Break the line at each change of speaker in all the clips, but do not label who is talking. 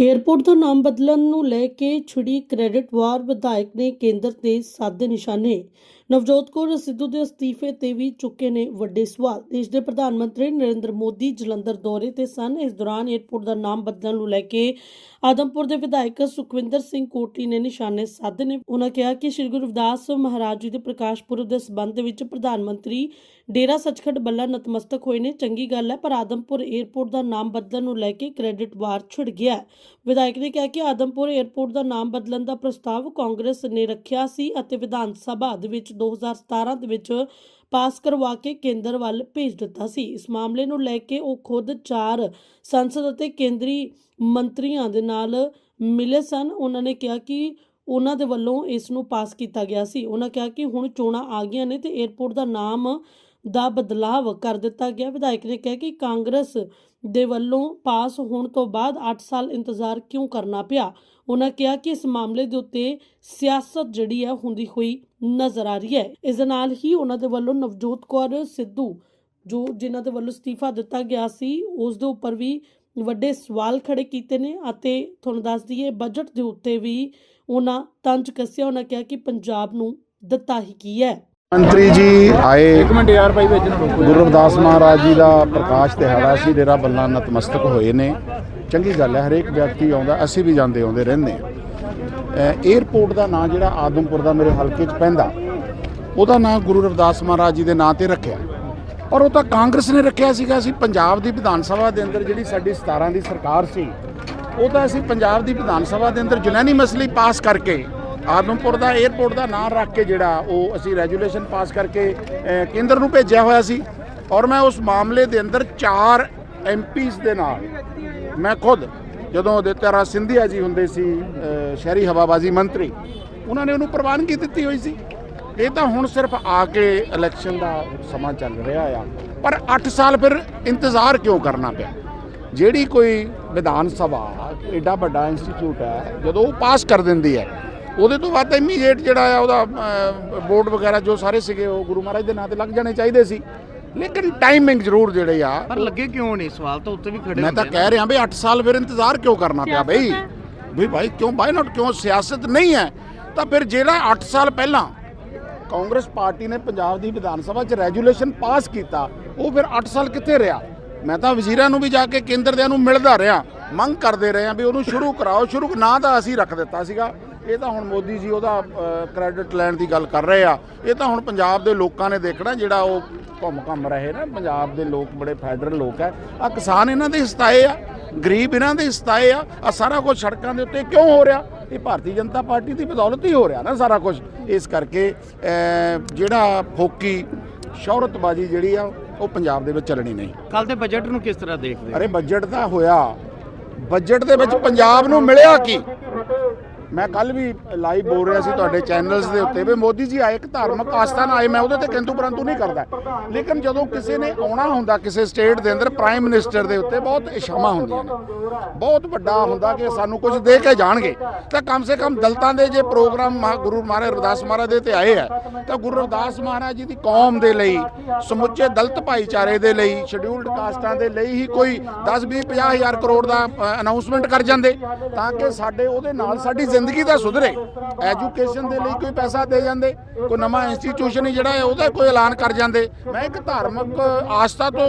Airport ਦਾ ਨਾਮ ਬਦਲਣ ਨੂੰ ਲੈ ਕੇ ਛਿੜੀ ਕ੍ਰੈਡਿਟ ਵਾਰ ਵਿਧਾਇਕ ਨੇ ਕੇਂਦਰ ਤੇ ਸਾਧੇ ਨਿਸ਼ਾਨੇ। ਨਵਜੋਤ ਕੌਰ ਸਿੱਧੂ ਦੇ ਅਸਤੀਫੇ ਤੇ ਵੀ ਚੁੱਕੇ ਨੇ ਵੱਡੇ ਸਵਾਲ। ਦੇਸ਼ ਦੇ ਪ੍ਰਧਾਨ ਮੰਤਰੀ ਨਰਿੰਦਰ ਮੋਦੀ ਜਲੰਧਰ ਦੌਰੇ ਤੇ ਸਨ। ਇਸ ਦੌਰਾਨ ਏਅਰਪੋਰਟ ਦਾ ਨਾਮ ਬਦਲਣ ਨੂੰ ਲੈ ਕੇ ਆਦਮਪੁਰ ਦੇ ਵਿਧਾਇਕ ਸੁਖਵਿੰਦਰ ਸਿੰਘ ਕੋਟੀ ਨੇ ਨਿਸ਼ਾਨੇ ਸਾਧੇ ਨੇ। ਉਹਨਾਂ ਕਿਹਾ ਕਿ ਸ੍ਰੀ ਗੁਰੂ ਰਵਿਦਾਸ ਮਹਾਰਾਜ ਜੀ ਦੇ ਪ੍ਰਕਾਸ਼ ਪੁਰਬ ਦੇ ਸਬੰਧ ਵਿੱਚ ਪ੍ਰਧਾਨ ਮੰਤਰੀ ਡੇਰਾ ਸੱਚਖੰਡ ਬੱਲਾ ਨਤਮਸਤਕ ਹੋਏ ਨੇ। ਚੰਗੀ ਗੱਲ ਹੈ, ਪਰ ਆਦਮਪੁਰ ਏਅਰਪੋਰਟ ਦਾ ਨਾਮ ਬਦਲਣ ਨੂੰ ਲੈ ਕੇ ਕ੍ਰੈਡਿਟ ਵਾਰ ਛਿੜ ਗਿਆ। ਵਿਧਾਇਕ ਨੇ ਕਿਹਾ ਕਿ ਆਦਮਪੁਰ ਏਅਰਪੋਰਟ ਦਾ ਨਾਮ ਬਦਲਣ ਦਾ ਪ੍ਰਸਤਾਵ ਕਾਂਗਰਸ ਨੇ ਰੱਖਿਆ ਸੀ ਅਤੇ ਵਿਧਾਨ ਸਭਾ ਦੇ ਵਿੱਚ 2017 ਦੇ ਵਿੱਚ ਪਾਸ ਕਰਵਾ ਕੇ ਕੇਂਦਰ ਵੱਲ ਭੇਜ ਦਿੱਤਾ ਸੀ। ਇਸ ਮਾਮਲੇ ਨੂੰ ਲੈ ਕੇ ਉਹ ਖੁਦ ਚਾਰ ਸੰਸਦ ਅਤੇ ਕੇਂਦਰੀ ਮੰਤਰੀਆਂ ਦੇ ਨਾਲ ਮਿਲੇ ਸਨ। ਉਹਨਾਂ ਨੇ ਕਿਹਾ ਕਿ ਉਹਨਾਂ ਦੇ ਵੱਲੋਂ ਇਸ ਨੂੰ ਪਾਸ ਕੀਤਾ ਗਿਆ ਸੀ। ਉਹਨਾਂ ਕਿਹਾ ਕਿ ਹੁਣ ਚੋਣਾਂ ਆ ਗਈਆਂ ਨੇ ਤੇ ਏਅਰਪੋਰਟ ਦਾ ਨਾਮ ਦਾ ਬਦਲਾਵ ਕਰ ਦਿੱਤਾ ਗਿਆ। ਵਿਧਾਇਕ ਨੇ ਕਿਹਾ ਕਿ ਕਾਂਗਰਸ ਦੇ ਵੱਲੋਂ ਪਾਸ ਹੋਣ ਤੋਂ ਬਾਅਦ 8 ਸਾਲ ਇੰਤਜ਼ਾਰ ਕਿਉਂ ਕਰਨਾ ਪਿਆ? ਉਹਨਾਂ ਕਿਹਾ ਕਿ ਇਸ ਮਾਮਲੇ ਦੇ ਉੱਤੇ ਸਿਆਸਤ ਜਿਹੜੀ ਹੈ ਹੁੰਦੀ ਹੋਈ ਨਜ਼ਰ ਆ ਰਹੀ ਹੈ। ਇਸ ਦੇ ਨਾਲ ਹੀ ਉਹਨਾਂ ਦੇ ਵੱਲੋਂ ਨਵਜੋਤ ਕੌਰ ਸਿੱਧੂ, ਜੋ ਜਿਨ੍ਹਾਂ ਦੇ ਵੱਲੋਂ ਅਸਤੀਫਾ ਦਿੱਤਾ ਗਿਆ ਸੀ, ਉਸ ਦੇ ਉੱਪਰ ਵੀ ਵੱਡੇ ਸਵਾਲ ਖੜੇ ਕੀਤੇ ਨੇ ਅਤੇ ਤੁਹਾਨੂੰ ਦੱਸ ਦਈਏ ਬਜਟ ਦੇ ਉੱਤੇ ਵੀ ਉਹਨਾਂ ਤੰਜ ਕੱਸਿਆ। ਉਹਨਾਂ ਕਿਹਾ ਕਿ ਪੰਜਾਬ ਨੂੰ ਦਿੱਤਾ ਹੀ ਕੀ ਹੈ।
ਮੰਤਰੀ ਜੀ ਆਏ
ਇੱਕ ਮਿੰਟ ਯਾਰ ਭਾਈ ਵਿੱਚ ਨੂੰ ਰੋਕੋ
ਗੁਰੂ ਰਵਿਦਾਸ ਮਹਾਰਾਜ ਜੀ ਦਾ ਪ੍ਰਕਾਸ਼ ਦਿਹਾੜਾ ਸੀ ਡੇਰਾ ਬੱਲਾ ਨਤਮਸਤਕ ਹੋਏ ਨੇ। ਚੰਗੀ ਗੱਲ ਹੈ ਹਰੇਕ ਵਿਅਕਤੀ ਆਉਂਦਾ ਅਸੀਂ ਵੀ ਜਾਂਦੇ ਆਉਂਦੇ ਰਹਿੰਦੇ 에ਅਰਪੋਰਟ ਦਾ ਨਾਂ ਜਿਹੜਾ ਆਦਮਪੁਰ ਦਾ ਮੇਰੇ ਹਲਕੇ 'ਚ ਪੈਂਦਾ ਉਹਦਾ ਨਾਂ ਗੁਰੂ ਰਵਿਦਾਸ ਮਹਾਰਾਜ ਜੀ ਦੇ ਨਾਂ ਤੇ ਰੱਖਿਆ। ਔਰ ਉਹ ਤਾਂ ਕਾਂਗਰਸ ਨੇ ਰੱਖਿਆ ਸੀਗਾ ਅਸੀਂ ਪੰਜਾਬ ਦੀ ਵਿਧਾਨ ਸਭਾ ਦੇ ਅੰਦਰ ਜਿਹੜੀ ਸਾਡੀ 17 ਦੀ ਸਰਕਾਰ ਸੀ ਉਹ ਤਾਂ ਅਸੀਂ ਪੰਜਾਬ ਦੀ ਵਿਧਾਨ ਸਭਾ ਦੇ ਅੰਦਰ ਜੁਨੈਨੀ ਮਸਲੀ ਪਾਸ ਕਰਕੇ ਆਦਮਪੁਰ ਦਾ 에ਅਰਪੋਰਟ ਦਾ ਨਾਂ ਰੱਖ ਕੇ ਜਿਹੜਾ ਉਹ ਅਸੀਂ ਰੈਜੂਲੇਸ਼ਨ ਪਾਸ ਕਰਕੇ ਕੇਂਦਰ ਨੂੰ ਭੇਜਿਆ ਹੋਇਆ ਸੀ। ਔਰ ਮੈਂ ਉਸ ਮਾਮਲੇ ਦੇ ਅੰਦਰ ਚਾਰ ਐਮਪੀਸ ਦੇ ਨਾਲ, ਮੈਂ ਖੁਦ, ਜਦੋਂ ਆਦਿਤਿਆ ਰਾਜ ਸਿੰਧੀਆ ਜੀ ਹੁੰਦੇ ਸੀ ਸ਼ਹਿਰੀ ਹਵਾਬਾਜ਼ੀ ਮੰਤਰੀ, ਉਹਨਾਂ ਨੇ ਉਹਨੂੰ ਪ੍ਰਵਾਨਗੀ ਦਿੱਤੀ ਹੋਈ ਸੀ। ਇਹ ਤਾਂ ਹੁਣ ਸਿਰਫ ਆ ਕੇ ਇਲੈਕਸ਼ਨ ਦਾ ਸਮਾਂ ਚੱਲ ਰਿਹਾ ਆ। ਪਰ 8 ਸਾਲ ਫਿਰ ਇੰਤਜ਼ਾਰ ਕਿਉਂ ਕਰਨਾ ਪਿਆ? ਜਿਹੜੀ ਕੋਈ ਵਿਧਾਨ ਸਭਾ, ਐਡਾ ਵੱਡਾ ਇੰਸਟੀਚਿਊਟ ਹੈ, ਜਦੋਂ ਉਹ ਪਾਸ ਕਰ ਦਿੰਦੀ ਹੈ ਉਹਦੇ ਤੋਂ ਬਾਅਦ ਇਮੀਡੀਏਟ ਜਿਹੜਾ ਆ ਉਹਦਾ ਬੋਰਡ ਵਗੈਰਾ ਜੋ ਸਾਰੇ ਸੀਗੇ ਉਹ ਗੁਰੂ ਮਹਾਰਾਜ ਦੇ ਨਾਂ ਤੇ ਲੱਗ ਜਾਣੇ ਚਾਹੀਦੇ ਸੀ। ਲੇਕਿਨ ਟਾਈਮਿੰਗ ਜ਼ਰੂਰ ਜਿਹੜੇ ਆ
ਪਰ ਲੱਗੇ ਕਿਉਂ ਨਹੀਂ? ਸਵਾਲ ਤਾਂ ਉੱਤੇ ਵੀ ਖੜੇ
ਮੈਂ ਤਾਂ ਕਹਿ ਰਿਹਾ ਵੀ 8 ਸਾਲ ਫਿਰ ਇੰਤਜ਼ਾਰ ਕਿਉਂ ਕਰਨਾ ਪਿਆ ਬਈ? ਵੀ ਭਾਈ ਕਿਉਂ ਬਾਈ ਨਾਟ ਕਿਉਂ ਸਿਆਸਤ ਨਹੀਂ ਹੈ? ਤਾਂ ਫਿਰ ਜਿਹੜਾ 8 ਸਾਲ ਪਹਿਲਾਂ ਕਾਂਗਰਸ ਪਾਰਟੀ ਨੇ ਪੰਜਾਬ ਦੀ ਵਿਧਾਨ ਸਭਾ 'ਚ ਰੈਜੂਲੇਸ਼ਨ ਪਾਸ ਕੀਤਾ ਉਹ ਫਿਰ 8 ਸਾਲ ਕਿੱਥੇ ਰਿਹਾ? ਮੈਂ ਤਾਂ ਵਜ਼ੀਰਾਂ ਨੂੰ ਵੀ ਜਾ ਕੇ ਕੇਂਦਰ ਦਿਆਂ ਨੂੰ ਮਿਲਦਾ ਰਿਹਾ। ਮੰਗ ਕਰਦੇ ਰਹੇ ਆ ਵੀ ਉਹਨੂੰ ਸ਼ੁਰੂ ਕਰਾਓ। ਸ਼ੁਰੂ ਨਾ ਤਾਂ ਅਸੀਂ ਰੱਖ ਦਿੱਤਾ ਸੀਗਾ। ਇਹ ਤਾਂ ਹੁਣ ਮੋਦੀ ਜੀ ਉਹਦਾ ਕ੍ਰੈਡਿਟ ਲੈਣ ਦੀ ਗੱਲ ਕਰ ਰਹੇ ਆ। ਇਹ ਤਾਂ ਹੁਣ ਪੰਜਾਬ ਦੇ ਲੋਕਾਂ ਨੇ ਦੇਖਣਾ ਜਿਹੜਾ ਉਹ ਘੁੰਮ ਘੰਮ ਰਹੇ ਨਾ। ਪੰਜਾਬ ਦੇ ਲੋਕ ਬੜੇ ਫੈਡਰਲ ਲੋਕ ਹੈ ਆ ਕਿਸਾਨ ਇਹਨਾਂ ਦੇ ਹਿਸਤਾਏ ਆ ਗਰੀਬ ਇਹਨਾਂ ਦੇ ਹਿਸਤਾਏ ਆ। ਆ ਸਾਰਾ ਕੁਝ ਸੜਕਾਂ ਦੇ ਉੱਤੇ ਕਿਉਂ ਹੋ ਰਿਹਾ? ਇਹ ਭਾਰਤੀ ਜਨਤਾ ਪਾਰਟੀ ਦੀ ਬਦੌਲਤ ਹੀ ਹੋ ਰਿਹਾ ਨਾ ਸਾਰਾ ਕੁਝ ਇਸ ਕਰਕੇ ਜਿਹੜਾ ਫੋਕੀ ਸ਼ੌਹਰਤਬਾਜ਼ੀ ਜਿਹੜੀ ਆ ਉਹ ਪੰਜਾਬ ਦੇ ਵਿੱਚ ਚੱਲਣੀ ਨਹੀਂ।
ਕੱਲ ਦੇ ਬਜਟ ਨੂੰ ਕਿਸ ਤਰ੍ਹਾਂ ਦੇਖਦੇ
ਅਰੇ ਬਜਟ ਤਾਂ ਹੋਇਆ। ਬਜਟ ਦੇ ਵਿੱਚ ਪੰਜਾਬ ਨੂੰ ਮਿਲਿਆ ਕੀ? ਮੈਂ ਕੱਲ ਵੀ ਲਾਈਵ ਬੋਲ ਰਿਹਾ ਸੀ ਤੁਹਾਡੇ ਚੈਨਲਸ ਦੇ ਉੱਤੇ ਵੀ ਮੋਦੀ ਜੀ ਆਏ ਇੱਕ ਧਾਰਮਿਕ ਆਸਥਾ ਨਾਲ ਆਏ, ਮੈਂ ਉਹਦੇ ਤੇ ਕਿੰਤੂ ਪਰੰਤੂ ਨਹੀਂ ਕਰਦਾ। ਲੇਕਿਨ ਜਦੋਂ ਕਿਸੇ ਨੇ ਆਉਣਾ ਹੁੰਦਾ ਕਿਸੇ ਸਟੇਟ ਦੇ ਅੰਦਰ ਪ੍ਰਾਈਮ ਮਿਨਿਸਟਰ ਦੇ ਉੱਤੇ ਬਹੁਤ ਇਸ਼ਾਮਾ ਹੁੰਦੀਆਂ ਨੇ। ਬਹੁਤ ਵੱਡਾ ਹੁੰਦਾ ਕਿ ਸਾਨੂੰ ਕੁਝ ਦੇ ਕੇ ਜਾਣਗੇ। ਤਾਂ ਕਮ ਸੇ ਕਮ ਦਲਤਾਂ ਦੇ ਜੇ ਪ੍ਰੋਗਰਾਮ ਮਹਾ ਗੁਰੂ ਮਹਾਰਾਜ ਰਵਿਦਾਸ ਮਹਾਰਾਜ ਦੇ ਤੇ ਆਏ ਆ, ਤਾਂ ਗੁਰੂ ਰਵਿਦਾਸ ਮਹਾਰਾਜ ਜੀ ਦੀ ਕੌਮ ਦੇ ਲਈ, ਸਮੁੱਚੇ ਦਲਤ ਭਾਈਚਾਰੇ ਦੇ ਲਈ ਸ਼ਡਿਊਲਡ ਕਾਸਟਾਂ ਦੇ ਲਈ ਹੀ ਕੋਈ 10 20 50 ਹਜ਼ਾਰ ਕਰੋੜ ਦਾ ਅਨਾਉਂਸਮੈਂਟ ਕਰ ਜਾਂਦੇ, ਤਾਂ ਕਿ ਸਾਡੇ ਉਹਦੇ ਨਾਲ ਸਾਡੀ ਜ਼ਿੰਦਗੀ ਤਾਂ ਸੁਧਰੇ। ਐਜੂਕੇਸ਼ਨ ਦੇ ਲਈ ਕੋਈ ਪੈਸਾ ਦੇ ਜਾਂਦੇ, ਕੋਈ ਨਵਾਂ ਇੰਸਟੀਟਿਊਸ਼ਨ ਹੀ ਜਿਹੜਾ ਹੈ ਉਹਦਾ ਕੋਈ ਐਲਾਨ ਕਰ ਜਾਂਦੇ। ਮੈਂ ਇੱਕ ਧਾਰਮਿਕ ਆਸਥਾ ਤੋਂ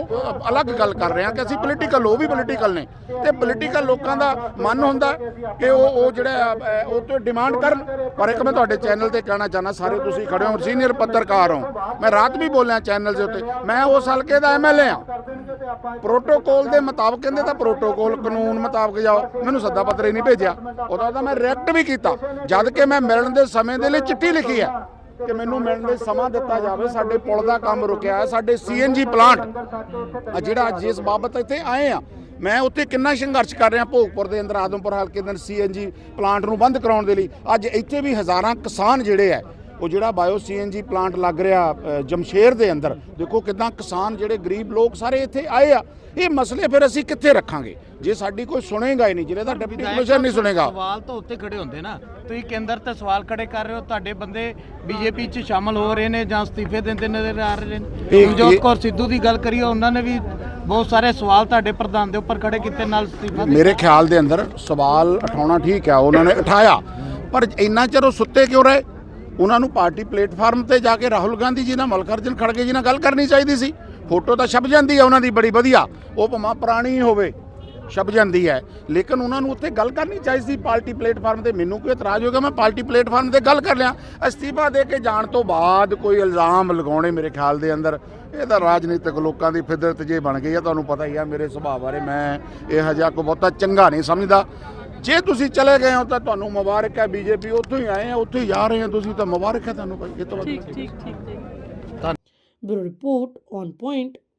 ਅਲੱਗ ਗੱਲ ਕਰ ਰਿਹਾ ਕਿ ਅਸੀਂ ਪੋਲੀਟੀਕਲ ਉਹ ਵੀ ਪੋਲੀਟੀਕਲ ਨੇ। ਤੇ ਪੋਲੀਟੀਕਲ ਲੋਕਾਂ ਦਾ ਮਨ ਹੁੰਦਾ ਕਿ ਉਹ ਉਹ ਜਿਹੜਾ ਉਹ ਤੋਂ ਡਿਮਾਂਡ ਕਰਨ। ਪਰ ਇੱਕ ਮੈਂ ਤੁਹਾਡੇ ਚੈਨਲ ਤੇ ਕਹਿਣਾ ਚਾਹਨਾ ਸਾਰੇ ਤੁਸੀਂ ਖੜੇ ਹੋ ਸੀਨੀਅਰ ਪੱਤਰਕਾਰ ਹੋ। ਮੈਂ ਰਾਤ ਵੀ ਬੋਲਿਆ ਚੈਨਲ ਦੇ ਉੱਤੇ। ਮੈਂ ਉਸ ਹਲਕੇ ਦਾ ਐਮਐਲਏ ਆ ਪ੍ਰੋਟੋਕੋਲ ਦੇ ਮੁਤਾਬਕ ਕਹਿੰਦੇ ਤਾਂ ਪ੍ਰੋਟੋਕੋਲ ਕਾਨੂੰਨ ਮੁਤਾਬਕ ਜਾਓ ਮੈਨੂੰ ਸੱਦਾ ਪੱਤਰ ਹੀ ਨਹੀਂ ਭੇਜਿਆ। ਉਹਦਾ ਤਾਂ ਮੈਂ ਰਿਐਕਟ ਵੀ ਕੀਤਾ। ਜਦ ਕਿ ਮੈਂ ਮਿਲਣ ਦੇ ਸਮੇਂ ਦੇ ਲਈ ਚਿੱਠੀ ਲਿਖੀ ਹੈ ਕਿ ਮੈਨੂੰ ਮਿਲਣ ਦੇ ਸਮਾਂ ਦਿੱਤਾ ਜਾਵੇ। ਸਾਡੇ ਪੁਲ ਦਾ ਕੰਮ ਰੁਕਿਆ ਹੈ, ਸਾਡੇ ਸੀਐਨਜੀ ਪਲਾਂਟ ਜਿਹੜਾ ਜਿਸ ਬਾਬਤ ਇੱਥੇ ਆਏ ਆ, ਮੈਂ ਉੱਥੇ ਕਿੰਨਾ ਸੰਘਰਸ਼ ਕਰ ਰਿਹਾ ਭੋਗਪੁਰ ਦੇ ਅੰਦਰ, ਆਦਮਪੁਰ ਹਲਕੇ ਦੇ ਸੀਐਨਜੀ ਪਲਾਂਟ ਨੂੰ ਬੰਦ ਕਰਾਉਣ ਦੇ ਲਈ। ਅੱਜ ਇੱਥੇ ਵੀ ਹਜ਼ਾਰਾਂ ਕਿਸਾਨ ਜਿਹੜੇ ਆ ਉਹ ਜਿਹੜਾ ਬਾਇਓ ਸੀਐਨਜੀ ਪਲਾਂਟ ਲੱਗ ਰਿਹਾ ਜਮਸ਼ੇਰ ਦੇ ਅੰਦਰ ਦੇਖੋ ਕਿਦਾਂ ਕਿਸਾਨ ਜਿਹੜੇ ਗਰੀਬ ਲੋਕ ਸਾਰੇ ਇੱਥੇ ਆਏ ਆ। ਇਹ ਮਸਲੇ ਫਿਰ ਅਸੀਂ ਕਿੱਥੇ ਰੱਖਾਂਗੇ? ਜੇ ਸਾਡੀ ਕੋਈ ਸੁਣੇਗਾ ਹੀ ਨਹੀਂ ਜਿਹੜੇ ਦਾ ਡਿਪਟੀ ਕਮਿਸ਼ਨਰ ਨਹੀਂ ਸੁਣੇਗਾ।
ਸਵਾਲ ਤਾਂ ਉੱਤੇ ਖੜੇ ਹੁੰਦੇ ਨਾ। ਤੁਸੀਂ ਕੇਂਦਰ ਤੇ ਸਵਾਲ ਖੜੇ ਕਰ ਰਹੇ ਹੋ ਤੁਹਾਡੇ ਬੰਦੇ ਬੀਜੇਪੀ 'ਚ ਸ਼ਾਮਲ ਹੋ ਰਹੇ ਨੇ ਜਾਂ ਅਸਤੀਫੇ ਦਿੰਦੇ ਨਜ਼ਰ ਆ ਰਹੇ ਨੇ?
ਇਹ-
ਕੌਰ ਸਿੱਧੂ ਦੀ ਗੱਲ ਕਰੀਏ ਉਹਨਾਂ ਨੇ ਵੀ ਬਹੁਤ ਸਾਰੇ ਸਵਾਲ ਤੁਹਾਡੇ ਪ੍ਰਧਾਨ ਦੇ ਉੱਪਰ ਖੜੇ ਕੀਤੇ ਨਾਲ ਅਸਤੀਫਾ
ਮੇਰੇ ਖਿਆਲ ਦੇ ਅੰਦਰ ਸਵਾਲ ਉਠਾਉਣਾ ਠੀਕ ਹੈ ਉਹਨਾਂ ਨੇ ਉਠਾਇਆ। ਪਰ ਇੰਨਾ ਚਿਰ ਉਹ ਸੁੱਤੇ ਕਿਉਂ ਰਹੇ? ਉਹਨਾਂ ਨੂੰ ਪਾਰਟੀ ਪਲੇਟਫਾਰਮ ਤੇ ਜਾ ਕੇ ਰਾਹੁਲ ਗਾਂਧੀ ਜੀ ਨਾਲ ਮਲਕਰਜਨ ਖੜਗੇ ਜੀ ਨਾਲ ਗੱਲ ਕਰਨੀ ਚਾਹੀਦੀ ਸੀ। ਫੋਟੋ ਤਾਂ ਛਪ ਜਾਂਦੀ ਹੈ ਉਹਨਾਂ ਦੀ ਬੜੀ ਵਧੀਆ। ਉਹ ਭਾਵੇਂ ਪੁਰਾਣੀ ਹੋਵੇ, ਛਪ ਜਾਂਦੀ ਹੈ। ਲੇਕਿਨ ਉਹਨਾਂ ਨੂੰ ਉੱਥੇ ਗੱਲ ਕਰਨੀ ਚਾਹੀਦੀ ਸੀ ਪਾਰਟੀ ਪਲੇਟਫਾਰਮ ਤੇ। ਮੈਨੂੰ ਕੋਈ ਇਤਰਾਜ਼ ਹੋ ਗਿਆ, ਮੈਂ ਪਾਰਟੀ ਪਲੇਟਫਾਰਮ ਤੇ ਗੱਲ ਕਰ ਲਿਆ। ਅਸਤੀਫਾ ਦੇ ਕੇ ਜਾਣ ਤੋਂ ਬਾਅਦ ਕੋਈ ਇਲਜ਼ਾਮ ਲਗਾਉਣੇ ਮੇਰੇ ਖਿਆਲ ਦੇ ਅੰਦਰ। ਇਹ ਤਾਂ ਰਾਜਨੀਤਿਕ ਲੋਕਾਂ ਦੀ ਫਿਦਰਤ ਜੇ ਬਣ ਗਈ ਆ ਤੁਹਾਨੂੰ ਪਤਾ ਹੀ ਆ ਮੇਰੇ ਸੁਭਾਅ ਬਾਰੇ ਮੈਂ ਇਹ ਜਿਹਾ ਕੋਈ ਬਹੁਤਾ ਚੰਗਾ ਨਹੀਂ ਸਮਝਦਾ। ਜੇ ਤੁਸੀਂ ਚਲੇ ਗਏ ਹੋ ਤਾਂ ਤੁਹਾਨੂੰ ਮੁਬਾਰਕ ਹੈ ਬੀਜੇਪੀ ਉੱਥੋਂ ਹੀ ਆਏ ਆ ਉੱਥੋਂ ਹੀ ਜਾ ਰਹੇ ਆ ਤੁਸੀਂ ਤਾਂ ਮੁਬਾਰਕ ਹੈ ਤੁਹਾਨੂੰ ਭਾਈ ਇਹ ਤੋਂ ਵੱਧ
ਬਿਊਰੋ ਰਿਪੋਰਟ ਔਨ ਪੁਆਇੰਟ